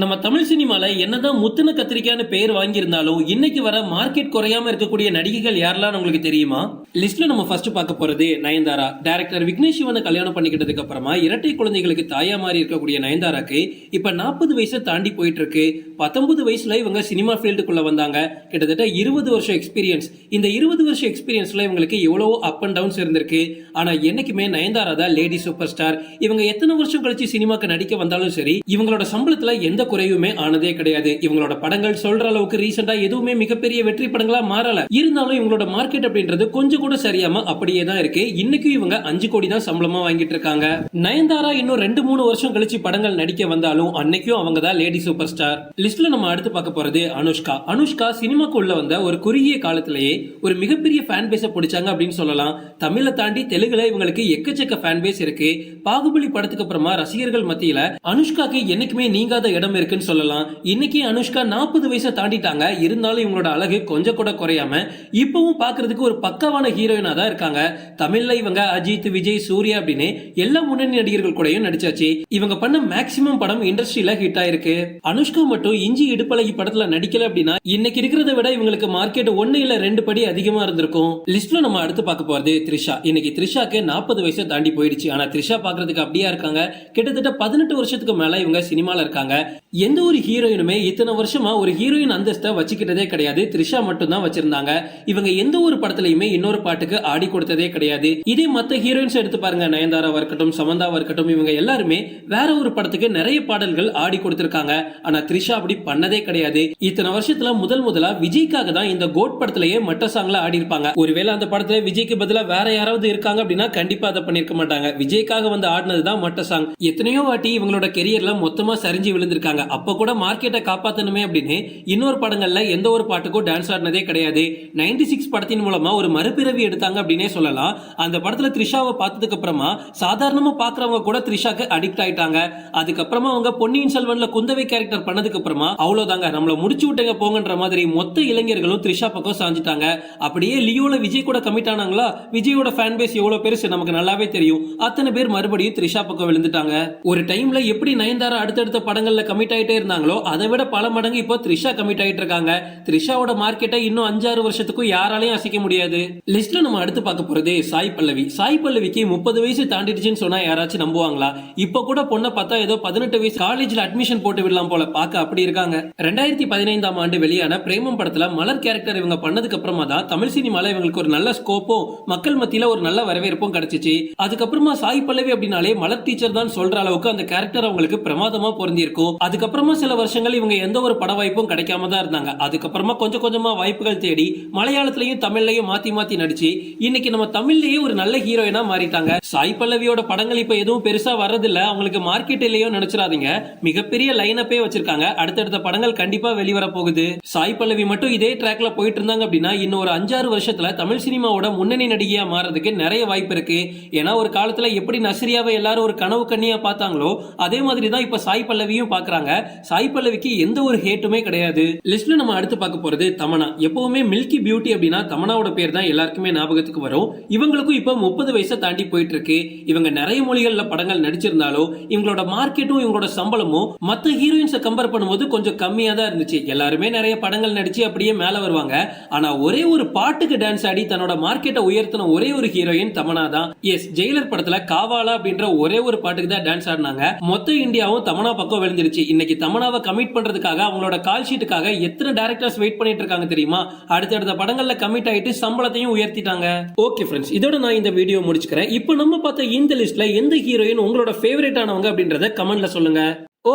நம்ம தமிழ் சினிமால என்னதான் முத்துன கத்திரிக்கான்னு பெயர் வாங்கியிருந்தாலும் இன்னைக்கு வர மார்க்கெட் குறையாம இருக்கக்கூடிய நடிகைகள் யாரெல்லாம் உங்களுக்கு தெரியுமா? லிஸ்ட்ல நம்ம ஃபர்ஸ்ட் பார்க்க போறது நயன்தாரா. டைரக்டர் விக்னேஷ் சிவனை கல்யாணம் பண்ணிக்கிட்டதுக்கு அப்புறமா இரட்டை குழந்தைகளுக்கு தாயா மாறி இருக்கக்கூடிய நயன்தாராக்கு இப்ப நாற்பது வயசை தாண்டி போயிட்டு இருக்கு. பத்தொன்பது வயசுல இவங்க சினிமா ஃபீல்டுக்குள்ள வந்தாங்க. கிட்டத்தட்ட இருபது வருஷம் எக்ஸ்பீரியன்ஸ் இந்த இருபது வருஷம் எக்ஸ்பீரியன்ஸ்ல இவங்களுக்கு எவ்வளவோ அப் அண்ட் டவுன்ஸ் இருந்திருக்கு. ஆனா என்னைக்குமே நயன்தாரா தான் லேடி சூப்பர் ஸ்டார் இவங்க எத்தனை வருஷம் கழிச்சு சினிமாக்கு நடிக்க வந்தாலும் சரி இவங்களோட சம்பளத்துல எந்த குறையுமே ஆனதே கிடையாது. இவங்களோட படங்கள் சொல்ற அளவுக்கு ரீசெண்டா எதுவுமே மிகப்பெரிய வெற்றி படங்களா மாறல. இருந்தாலும் இவங்களோட மார்க்கெட் அப்படின்றது கொஞ்சம் கூட சரியாம அப்படியே தான் இருக்கு. இன்னைக்கு இவங்க அஞ்சு கோடி தான் சம்பளமா வாங்கிட்டு இருக்காங்க. நயன்தாரா இன்னும் ரெண்டு மூணு வருஷம் கழிச்சு படங்கள் நடிக்க வந்தாலும் அன்னைக்கும் அவங்க தான் லேடி சூப்பர் ஸ்டார் லிஸ்ட்ல நம்ம அடுத்து பார்க்க போறது அனுஷ்கா. அனுஷ்கா சினிமாக்குள்ள வந்த ஒரு குறுகிய காலத்திலேயே ஒரு மிகப்பெரிய ஃபேன் பேஸ பிடிச்சாங்க அப்படின்னு சொல்லலாம். தமிழை தாண்டி தெலுங்குல இவங்களுக்கு எக்கச்சக்க ஃபேன் பேஸ் இருக்கு. பாகுபலி படத்துக்கு அப்புறமா ரசிகர்கள் மத்தியில அனுஷ்காக்கு என்னைக்குமே நீங்காத இடம் இருக்குன்னு சொல்லலாம். இன்னைக்கு அனுஷ்கா நாற்பது வயசை தாண்டிட்டாங்க. இருந்தாலும் இவங்களோட அழகு கொஞ்சம் கூட குறையாம இப்பவும் பாக்குறதுக்கு ஒரு பக்கவான ஹீரோயினா தான் இருக்காங்க. தமிழ்ல இவங்க அஜித் விஜய் சூர்யா அப்படின்னு எல்லா முன்னணி நடிகர்கள் கூடயும் நடிச்சாச்சு. இவங்க பண்ண மேக்சிமம் படம் இண்டஸ்ட்ரியில ஹிட் ஆயிருக்கு. அனுஷ்கா மட்டும் இஞ்சி இடுப்பழகி படத்துல நடிக்கல அப்படின்னா இன்னைக்கு இருக்கிறத விட இவங்களுக்கு மார்க்கெட் ஒன்னு இல்ல ரெண்டு படி அதிகமா இருந்திருக்கும். லிஸ்ட்ல நம்ம அடுத்து பார்க்க போறது த்ரிஷா. இன்னைக்கு த்ரிஷாக்கு நாற்பது வயசை தாண்டி போயிடுச்சு. ஆனா த்ரிஷா பாக்குறதுக்கு அப்படியா இருக்காங்க. கிட்டத்தட்ட பதினெட்டு வருஷத்துக்கு மேல இவங்க சினிமால இருக்காங்க. எந்த ஒரு ஹீரோயினுமே இத்தனை வருஷமா ஒரு ஹீரோயின் அந்தஸ்தை வச்சுக்கிட்டதே கிடையாது. த்ரிஷா மட்டும் தான் வச்சிருந்தாங்க. இவங்க எந்த ஒரு படத்துலயுமே இன்னொரு பாட்டுக்கு ஆடி கொடுத்ததே கிடையாது. இதே மத்த ஹீரோயின்ஸ் எடுத்து பாருங்க. நயன்தாராவா இருக்கட்டும் சமந்தாவா இருக்கட்டும் இவங்க எல்லாருமே வேற ஒரு படத்துக்கு நிறைய பாடல்கள் ஆடி கொடுத்திருக்காங்க. ஆனா த்ரிஷா அப்படி பண்ணதே கிடையாது. இத்தனை வருஷத்துல முதல் முதலா விஜய்க்காக தான் இந்த கோட் படத்திலேயே மட்ட சாங்ல ஆடி இருப்பாங்க ஒருவேளை அந்த படத்துல விஜய்க்கு பதிலா வேற யாராவது இருக்காங்க அப்படின்னா கண்டிப்பா அதை பண்ணிருக்க மாட்டாங்க. விஜய்க்காக வந்து ஆடினது தான் மட்ட சாங் எத்தனையோ வாட்டி இவங்களோட கெரியர்ல மொத்தமா சரிஞ்சு விழுந்திருக்காங்க. அப்போ கூட மார்க்கெட்டை காப்பாற்றணுமே அப்படின்னு இன்னொரு படங்கள்ல எந்த ஒரு பாட்டுக்கும் டான்ஸ் ஆடினதே கிடையாது. நைன்டி சிக்ஸ் படத்தின் மூலமா ஒரு மறுபிறவி எடுத்தாங்க அப்படின்னே சொல்லலாம். அந்த படத்துல த்ரிஷாவை பார்த்ததுக்கு அப்புறமா சாதாரணமா பாக்குறவங்க கூட த்ரிஷாக்கு அடிக்ட் ஆயிட்டாங்க. அதுக்கப்புறமா அவங்க பொன்னியின் செல்வன்ல குந்தவை கேரக்டர் பண்ணதுக்கு அப்புறமா அவ்வளவுதாங்க நம்மள முடிச்சு விட்டுங்க போங்கன்ற மாதிரி மொத்த இளைஞர்களும் த்ரிஷா பக்கம் சாஞ்சிட்டாங்க. அப்படியே லியோல விஜய் கூட கமிட் ஆனாங்களா? விஜயோட ஃபேன் பேஸ் எவ்வளவு பெருசு? நமக்கு நல்லாவே தெரியும். அத்தனை பேர் மறுபடியும் த்ரிஷா பக்கம் விழுந்துட்டாங்க. ஒரு டைம்ல எப்படி நயன்தாரா அடுத்தடுத்த படங்கள்ல கமிட் ஆயிட்டே இருந்தாங்களோ அதை விட பல மடங்கு இப்போ த்ரிஷா கமிட் ஆகிட்டு இருக்காங்க. த்ரிஷாவோட மார்க்கெட்டை இன்னும் அஞ்சாறு வருஷத்துக்கும் யாராலையும் அசைக்க முடியாது. லிஸ்ட்ல நம்ம அடுத்து பார்க்க போறது சாய் பல்லவி. சாய் பல்லவிக்கு முப்பது வயசு தாண்டிடுச்சுன்னு சொன்னா யாராச்சும் நம்புவாங்களா? இப்போ கூட பொண்ணை பார்த்தா ஏதோ பதினெட்டு வயசு காலேஜ்ல அட்மிஷன் போட்டு விடலாம் போல. பார்க்க அப்படி இருக்காங்க. ரெண்டாயிரத்தி பதினைந்தாம் ஆண்டு வெளியான பிரேமம் படத்துல மலர் கேரக்டர் இவங்க பண்ணதுக்கு அப்புறமா தான் தமிழ் சினிமால இவங்களுக்கு ஒரு நல்ல ஸ்கோப்பும் மக்கள் மத்தியில ஒரு நல்ல வரவேற்பும் கிடைச்சிச்சு. அதுக்கப்புறமா சாய் பல்லவி அப்படின்னாலே மலர் டீச்சர் தான் சொல்ற அளவுக்கு அந்த கேரக்டர் அவங்களுக்கு பிரமாதமா பொருந்திருக்கும் அதுக்கப்புறமா சில வருஷங்கள் இவங்க எந்த ஒரு பட வாய்ப்பும் கிடைக்காம தான் இருந்தாங்க. அதுக்கப்புறமா கொஞ்சம் கொஞ்சமா வாய்ப்புகள் தேடி மலையாளத்திலையும் தமிழ்லையும் மாத்தி மாத்தி நடிச்சு இன்னைக்கு நம்ம தமிழ்லயே ஒரு நல்ல ஹீரோயினா மாறிட்டாங்க. சாய் பல்லவியோட படங்கள் இப்ப எதுவும் பெருசா வர்றதில்ல. அவங்களுக்கு மார்க்கெட் இல்லையோ நினைச்சிடாதீங்க. மிகப்பெரிய அப்பே வச்சிருக்காங்க. அடுத்தடுத்த படங்கள் கண்டிப்பா வெளிவர போகுது. சாய் பல்லவி மட்டும் இதே ட்ராக்ல போயிட்டு இருந்தாங்க அப்படின்னா இன்னும் ஒரு அஞ்சாறு வருஷத்துல தமிழ் சினிமாவோட முன்னணி நடிகையா மாறதுக்கு நிறைய வாய்ப்பு இருக்கு. ஏன்னா ஒரு காலத்துல எப்படி நஸ்ரியாவை எல்லாரும் ஒரு கனவு கண்ணியா பார்த்தாங்களோ அதே மாதிரி தான் இப்ப சாய் பல்லவியும் பாக்குறாங்க. சாய் பல்லவிக்கு எந்த ஒரு ஹேட்டுமே கிடையாது. லிஸ்ட்ல நம்ம அடுத்து பார்க்க போறது தமனா. எப்பவுமே மில்கி பியூட்டி அப்படின்னா தமனாவோட பேர் தான் எல்லாருக்குமே ஞாபகத்துக்கு வரும். இவங்களுக்கும் இப்ப முப்பது வயசை தாண்டி போயிட்டு இருக்கு இவங்க நிறைய மொழிகள்ல படங்கள் நடிச்சிருந்தாலும் இவங்களோட மார்க்கெட்டும் இவங்களோட சம்பளமும் மற்ற ஹீரோயின்ஸை கம்பேர் பண்ணும்போது கொஞ்சம் கம்மியா தான் இருந்துச்சு. எல்லாருமே நிறைய படங்கள் நடிச்சு அப்படியே மேல வருவாங்க. ஆனா ஒரே ஒரு பாட்டுக்கு டான்ஸ் ஆடி தன்னோட மார்க்கெட்டை உயர்த்தின ஒரே ஒரு ஹீரோயின் தமனா தான். எஸ் ஜெயிலர் படத்துல காவாலா அப்படின்ற ஒரே ஒரு பாட்டுக்கு தான் டான்ஸ் ஆடினாங்க. மொத்த இந்தியாவும் தமனா பக்கம் விழுந்துருச்சு. இன்னைக்கு தமனாவை கமிட் பண்றதுக்காக அவங்களோட கால் ஷீட்டுக்காக எத்தனை டேரக்டர்ஸ் வெயிட் பண்ணிட்டு இருக்காங்க தெரியுமா? அடுத்தடுத்த படங்கள்ல கமிட் ஆயிட்டு சம்பளத்தையும் உயர்த்திட்டாங்க. ஓகே ஃப்ரெண்ட்ஸ் இதோட நான் இந்த வீடியோ முடிச்சுக்கிறேன். இப்போ நம்ம பார்த்த இந்த லிஸ்ட்ல எந்த ஹீரோயின் உங்களோட ஃபேவரட் ஆனவங்க அப்படின்றத கமெண்ட்ல சொல்லுங்க.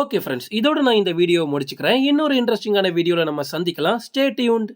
ஓகே ஃப்ரெண்ட்ஸ் இதோட நான் இந்த வீடியோ முடிச்சுக்கிறேன். இன்னொரு இன்ட்ரெஸ்டிங்கான வீடியோவில் நம்ம சந்திக்கலாம். Stay tuned